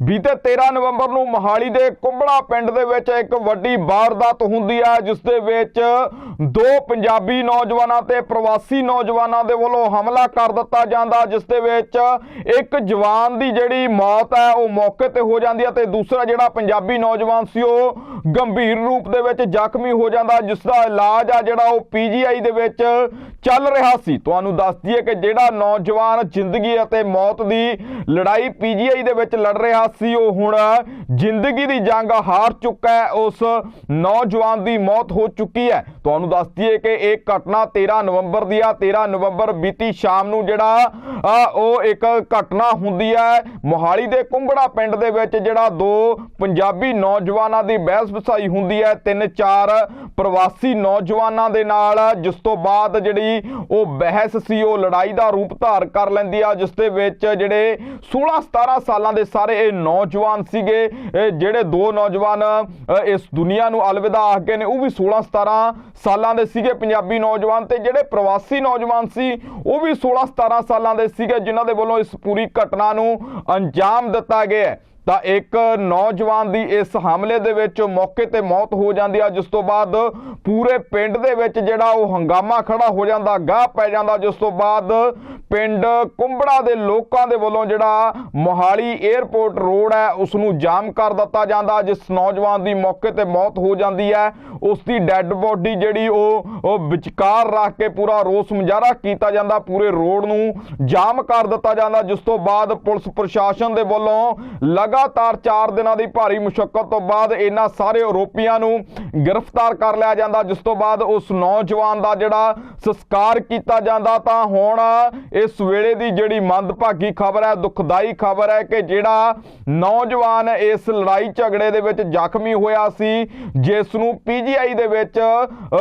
ਬੀਤੇ 13 ਨਵੰਬਰ ਨੂੰ ਮੋਹਾਲੀ ਦੇ ਕੁੰਬੜਾ ਪਿੰਡ ਦੇ ਵਿੱਚ ਇੱਕ ਵੱਡੀ ਵਾਰਦਾਤ ਹੁੰਦੀ ਹੈ, ਜਿਸ ਦੇ ਵਿੱਚ ਦੋ ਪੰਜਾਬੀ ਨੌਜਵਾਨਾਂ ਤੇ ਪ੍ਰਵਾਸੀ ਨੌਜਵਾਨਾਂ ਦੇ ਵੱਲੋਂ ਹਮਲਾ ਕਰ ਦਿੱਤਾ ਜਾਂਦਾ, ਜਿਸ ਦੇ ਵਿੱਚ ਇੱਕ ਜਵਾਨ ਦੀ ਜਿਹੜੀ ਮੌਤ ਹੈ, ਉਹ ਮੌਕੇ ਤੇ ਹੋ ਜਾਂਦੀ ਹੈ ਤੇ ਦੂਸਰਾ ਜਿਹੜਾ ਪੰਜਾਬੀ ਨੌਜਵਾਨ ਸੀ, ਉਹ ਗੰਭੀਰ ਰੂਪ ਦੇ ਵਿੱਚ ਜ਼ਖਮੀ ਹੋ ਜਾਂਦਾ, ਜਿਸ ਦਾ ਇਲਾਜ ਆ ਜਿਹੜਾ ਉਹ ਪੀਜੀਆਈ ਦੇ ਵਿੱਚ ਚੱਲ ਰਿਹਾ ਸੀ। ਤੁਹਾਨੂੰ ਦੱਸ ਦਈਏ ਕਿ ਜਿਹੜਾ ਨੌਜਵਾਨ ਜ਼ਿੰਦਗੀ ਅਤੇ ਮੌਤ ਦੀ ਲੜਾਈ ਪੀਜੀਆਈ ਦੇ ਵਿੱਚ ਲੜ ਰਿਹਾ ਸੀ ਉਹ ਹੁਣ ਜ਼ਿੰਦਗੀ ਦੀ ਜੰਗ ਹਾਰ ਚੁੱਕਾ ਹੈ, ਉਸ ਨੌਜਵਾਨ ਦੀ ਮੌਤ ਹੋ ਚੁੱਕੀ ਹੈ। ਤੁਹਾਨੂੰ ਦੱਸ ਦਈਏ ਕਿ ਇਹ ਘਟਨਾ 13 ਨਵੰਬਰ ਦੀ ਆ। 13 ਨਵੰਬਰ ਬੀਤੀ ਸ਼ਾਮ ਨੂੰ ਜਿਹੜਾ ਉਹ ਇੱਕ ਘਟਨਾ ਹੁੰਦੀ ਹੈ ਮੋਹਾਲੀ ਦੇ ਕੁੰਬੜਾ ਪਿੰਡ ਦੇ ਵਿੱਚ, ਜਿਹੜਾ ਦੋ ਪੰਜਾਬੀ ਨੌਜਵਾਨਾਂ ਦੀ ਬਹਿਸ ਵਸਾਈ ਹੁੰਦੀ ਹੈ। ਤਿੰਨ ਚਾਰ ਪ੍ਰਵਾਸੀ ਨੌਜਵਾਨਾਂ ਦੇ ਨਾਲ, ਜਿਸ ਤੋਂ ਬਾਅਦ ਜਿਹੜੀ ਉਹ ਬਹਿਸ ਸੀ, ਉਹ ਲੜਾਈ ਦਾ ਰੂਪ ਧਾਰ ਕਰ ਲੈਂਦੀ ਆ, ਜਿਸ ਦੇ ਵਿੱਚ ਜਿਹੜੇ 16 17 ਸਾਲਾਂ ਦੇ ਸਾਰੇ ਇਹ ਨੌਜਵਾਨ ਸੀਗੇ। ਜਿਹੜੇ ਦੋ ਨੌਜਵਾਨ ਅ, ਇਸ ਦੁਨੀਆ ਨੂੰ ਅਲਵਿਦਾ ਆਖ ਗਏ ਨੇ ਉਹ ਵੀ 16 17 ਸਾਲਾਂ ਦੇ ਸੀਗੇ ਪੰਜਾਬੀ ਨੌਜਵਾਨ ਤੇ ਜਿਹੜੇ ਪ੍ਰਵਾਸੀ ਨੌਜਵਾਨ ਸੀ ਉਹ ਵੀ 16 17 ਸਾਲਾਂ ਦੇ ਸੀਗੇ ਜਿਨ੍ਹਾਂ ਦੇ ਵੱਲੋਂ ਇਸ ਪੂਰੀ ਘਟਨਾ ਨੂੰ ਅੰਜਾਮ ਦਿੱਤਾ ਗਿਆ ਤਾਂ ਇੱਕ ਨੌਜਵਾਨ ਦੀ ਇਸ ਹਮਲੇ ਦੇ ਵਿੱਚ ਮੌਕੇ ਤੇ ਮੌਤ ਹੋ ਜਾਂਦੀ ਆ, ਜਿਸ ਤੋਂ ਬਾਅਦ ਪੂਰੇ ਪਿੰਡ ਦੇ ਵਿੱਚ ਜਿਹੜਾ ਉਹ ਹੰਗਾਮਾ ਖੜਾ ਹੋ ਜਾਂਦਾ, ਗਾਹ ਪੈ ਜਾਂਦਾ, ਜਿਸ ਤੋਂ ਬਾਅਦ ਪਿੰਡ ਕੁੰਬੜਾ ਦੇ ਲੋਕਾਂ ਦੇ ਵੱਲੋਂ ਜਿਹੜਾ ਮੋਹਾਲੀ 에ਅਰਪੋਰਟ ਰੋਡ ਹੈ ਉਸ ਨੂੰ ਜਾਮ ਕਰ ਦਿੱਤਾ ਜਾਂਦਾ, ਜਿਸ ਨੌਜਵਾਨ ਦੀ ਮੌਕੇ ਤੇ ਮੌਤ ਹੋ ਜਾਂਦੀ ਹੈ। ਉਸ ਦੀ ਡੈੱਡ ਬੋਡੀ ਜਿਹੜੀ ਉਹ ਉਹ ਵਿਚਕਾਰ ਰੱਖ ਕੇ ਪੂਰਾ ਰੋਸ ਮੁਜ਼ਾਹਰਾ ਕੀਤਾ ਜਾਂਦਾ, ਪੂਰੇ ਰੋਡ ਨੂੰ ਜਾਮ ਕਰ ਦਿੱਤਾ ਜਾਂਦਾ, ਜਿਸ ਤੋਂ ਬਾਅਦ ਪੁਲਿਸ ਪ੍ਰਸ਼ਾਸਨ ਦੇ ਵੱਲੋਂ ਲਗ ਲਗਾਤਾਰ 4 ਦਿਨਾਂ ਦੀ ਭਾਰੀ ਮੁਸ਼ਕਲ ਤੋਂ ਬਾਅਦ ਇਹਨਾਂ ਸਾਰੇ ਆਰੋਪੀਆਂ ਨੂੰ ਗ੍ਰਿਫਤਾਰ ਕਰ ਲਿਆ ਜਾਂਦਾ, ਜਿਸ ਤੋਂ ਬਾਅਦ ਉਸ ਨੌਜਵਾਨ ਦਾ ਜਿਹੜਾ ਸੰਸਕਾਰ ਕੀਤਾ ਜਾਂਦਾ, ਤਾਂ ਹੁਣ ਇਸ ਵੇਲੇ ਦੀ ਜਿਹੜੀ ਮੰਦਭਾਗੀ ਖਬਰ ਹੈ, ਦੁਖਦਾਈ ਖਬਰ ਹੈ ਕਿ ਜਿਹੜਾ ਨੌਜਵਾਨ ਇਸ ਲੜਾਈ ਝਗੜੇ ਦੇ ਵਿੱਚ ਜ਼ਖਮੀ ਹੋਇਆ ਸੀ, ਜਿਸ ਨੂੰ ਪੀਜੀਆਈ ਦੇ ਵਿੱਚ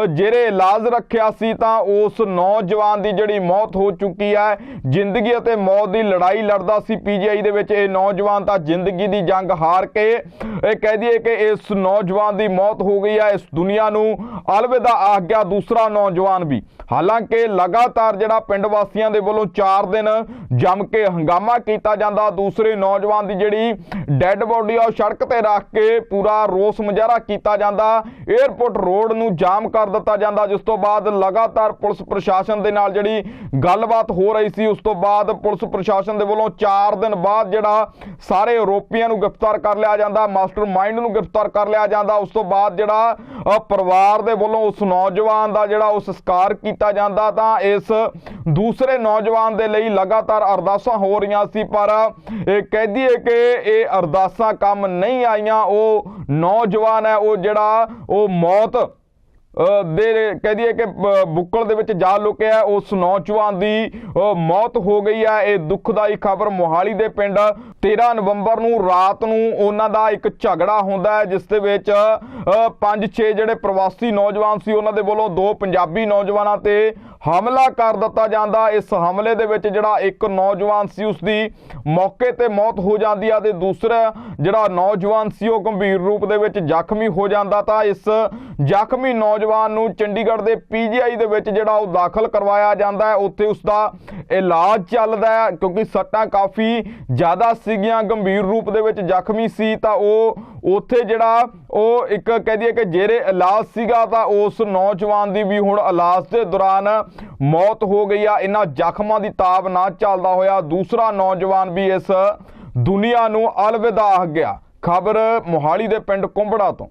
ਜਿਹੜੇ ਇਲਾਜ ਰੱਖਿਆ ਸੀ, ਤਾਂ ਉਸ ਨੌਜਵਾਨ ਦੀ ਜਿਹੜੀ ਮੌਤ ਹੋ ਚੁੱਕੀ ਹੈ, ਜ਼ਿੰਦਗੀ ਅਤੇ ਮੌਤ ਦੀ ਲੜਾਈ ਲੜਦਾ ਸੀ ਪੀਜੀਆਈ ਦੇ ਵਿੱਚ, ਇਹ ਨੌਜਵਾਨ ਤਾਂ ਜ਼ਿੰਦਗੀ ਦੀ ਜੰਗ ਹਾਰ ਕੇ ਇਹ ਕਹਿ ਦਈਏ ਕਿ ਇਸ ਨੌਜਵਾਨ ਦੀ ਮੌਤ ਹੋ ਗਈ ਹੈ ਇਸ ਦੁਨੀਆ ਨੂੰ ਅਲਵਿਦਾ ਆ ਗਿਆ ਦੂਸਰਾ ਨੌਜਵਾਨ ਵੀ। ਹਾਲਾਂਕਿ ਲਗਾਤਾਰ ਜਿਹੜਾ ਪਿੰਡ ਵਾਸੀਆਂ ਦੇ ਵੱਲੋਂ 4 ਦਿਨ ਜੰਮ ਕੇ ਹੰਗਾਮਾ ਕੀਤਾ ਜਾਂਦਾ, ਦੂਸਰੇ ਨੌਜਵਾਨ ਦੀ ਜਿਹੜੀ ਡੈੱਡ ਬੋਡੀ ਆ, ਉਹ ਸੜਕ ਤੇ ਰੱਖ ਕੇ ਪੂਰਾ ਰੋਸ ਮੁਜ਼ਾਹਰਾ ਕੀਤਾ ਜਾਂਦਾ। 에ਅਰਪੋਰਟ ਰੋਡ ਨੂੰ ਜਾਮ ਕਰ ਦਿੱਤਾ ਜਾਂਦਾ, ਜਿਸ ਤੋਂ ਬਾਅਦ ਲਗਾਤਾਰ ਪੁਲਿਸ ਪ੍ਰਸ਼ਾਸਨ ਦੇ ਨਾਲ ਜਿਹੜੀ ਗੱਲਬਾਤ ਹੋ ਰਹੀ ਸੀ, ਉਸ ਤੋਂ ਬਾਅਦ ਪੁਲਿਸ ਪ੍ਰਸ਼ਾਸਨ ਦੇ ਵੱਲੋਂ 4 ਦਿਨ ਬਾਅਦ ਜਿਹੜਾ ਸਾਰੇ ਆਰੋਪੀ ਆਰੋਪੀਆਂ ਨੂੰ ਗ੍ਰਿਫਤਾਰ ਕਰ ਲਿਆ ਜਾਂਦਾ ਮਾਸਟਰ ਨੂੰ ਗ੍ਰਿਫਤਾਰ ਕਰ ਲਿਆ ਜਾਂਦਾ। ਉਸ ਤੋਂ ਬਾਅਦ ਜਿਹੜਾ ਪਰਿਵਾਰ ਦੇ ਵੱਲੋਂ ਉਸ ਨੌਜਵਾਨ ਦਾ ਜਿਹੜਾ ਉਹ ਸੰਸਕਾਰ ਕੀਤਾ ਜਾਂਦਾ ਤਾਂ ਇਸ ਦੂਸਰੇ ਨੌਜਵਾਨ ਦੇ ਲਈ ਲਗਾਤਾਰ ਅਰਦਾਸਾਂ ਹੋ ਰਹੀਆਂ ਸੀ, ਪਰ ਇਹ ਕਹਿ ਦਈਏ ਕਿ ਇਹ ਅਰਦਾਸਾਂ ਕੰਮ ਨਹੀਂ ਆਈਆਂ। ਉਹ ਨੌਜਵਾਨ ਹੈ, ਉਹ ਜਿਹੜਾ, ਉਹ ਮੌਤ ਦੇ ਕਹਿ ਦਈਏ ਕਿ ਅ, ਬੁੱਕਲ ਦੇ ਵਿੱਚ ਜਾ ਲੁਕਿਆ ਉਸ ਨੌਜਵਾਨ ਦੀ ਮੌਤ ਹੋ ਗਈ ਹੈ। ਇਹ ਦੁਖਦਾਈ ਖਬਰ ਮੋਹਾਲੀ ਦੇ ਪਿੰਡ 13 ਨਵੰਬਰ ਨੂੰ ਰਾਤ ਨੂੰ ਉਹਨਾਂ ਦਾ ਇੱਕ ਝਗੜਾ ਹੁੰਦਾ ਹੈ ਜਿਸ ਦੇ ਵਿੱਚ 5-6 ਜਿਹੜੇ ਪ੍ਰਵਾਸੀ ਨੌਜਵਾਨ ਸੀ ਉਹਨਾਂ ਦੇ ਵੱਲੋਂ ਦੋ ਪੰਜਾਬੀ ਨੌਜਵਾਨਾਂ ਤੇ ਹਮਲਾ ਕਰ ਦਿੱਤਾ ਜਾਂਦਾ। ਇਸ ਹਮਲੇ ਦੇ ਵਿੱਚ ਜਿਹੜਾ ਇੱਕ ਨੌਜਵਾਨ ਸੀ ਉਸ ਦੀ ਮੌਕੇ ਤੇ ਮੌਤ ਹੋ ਜਾਂਦੀ ਆ ਤੇ ਦੂਸਰਾ ਜਿਹੜਾ ਨੌਜਵਾਨ ਸੀ ਉਹ ਗੰਭੀਰ ਰੂਪ ਦੇ ਵਿੱਚ ਜ਼ਖਮੀ ਹੋ ਜਾਂਦਾ ਤਾਂ ਇਸ ਜ਼ਖਮੀ ਨੌਜਵਾਨ ਨੂੰ ਚੰਡੀਗੜ੍ਹ ਦੇ ਪੀਜੀਆਈ ਦੇ ਵਿੱਚ ਜਿਹੜਾ ਉਹ ਦਾਖਲ ਕਰਵਾਇਆ ਜਾਂਦਾ ਹੈ, ਉੱਥੇ ਉਸ ਦਾ ਇਲਾਜ ਚੱਲਦਾ ਹੈ ਕਿਉਂਕਿ ਸੱਟਾਂ ਕਾਫੀ ਜ਼ਿਆਦਾ ਸੀਗੀਆਂ, ਗੰਭੀਰ ਰੂਪ ਦੇ ਵਿੱਚ ਜ਼ਖਮੀ ਸੀ ਤਾਂ ਉਹ ਉੱਥੇ ਜਿਹੜਾ ਉਹ ਇੱਕ ਕਹਿ ਦਈਏ ਕਿ ਜੇਰੇ ਇਲਾਜ ਸੀਗਾ ਤਾਂ ਉਸ ਨੌਜਵਾਨ ਦੀ ਵੀ ਹੁਣ ਇਲਾਜ ਦੇ ਦੌਰਾਨ ਮੌਤ ਹੋ ਗਈ ਆ। ਇਹਨਾਂ ਜ਼ਖਮਾਂ ਦੀ ਤਾਬ ਨਾ ਚੱਲਦਾ ਹੋਇਆ ਦੂਸਰਾ ਨੌਜਵਾਨ ਵੀ ਇਸ ਦੁਨੀਆ ਨੂੰ ਅਲਵਿਦਾ ਆਖ ਗਿਆ। ਖਬਰ ਮੋਹਾਲੀ ਦੇ ਪਿੰਡ ਕੁੰਬੜਾ ਤੋਂ।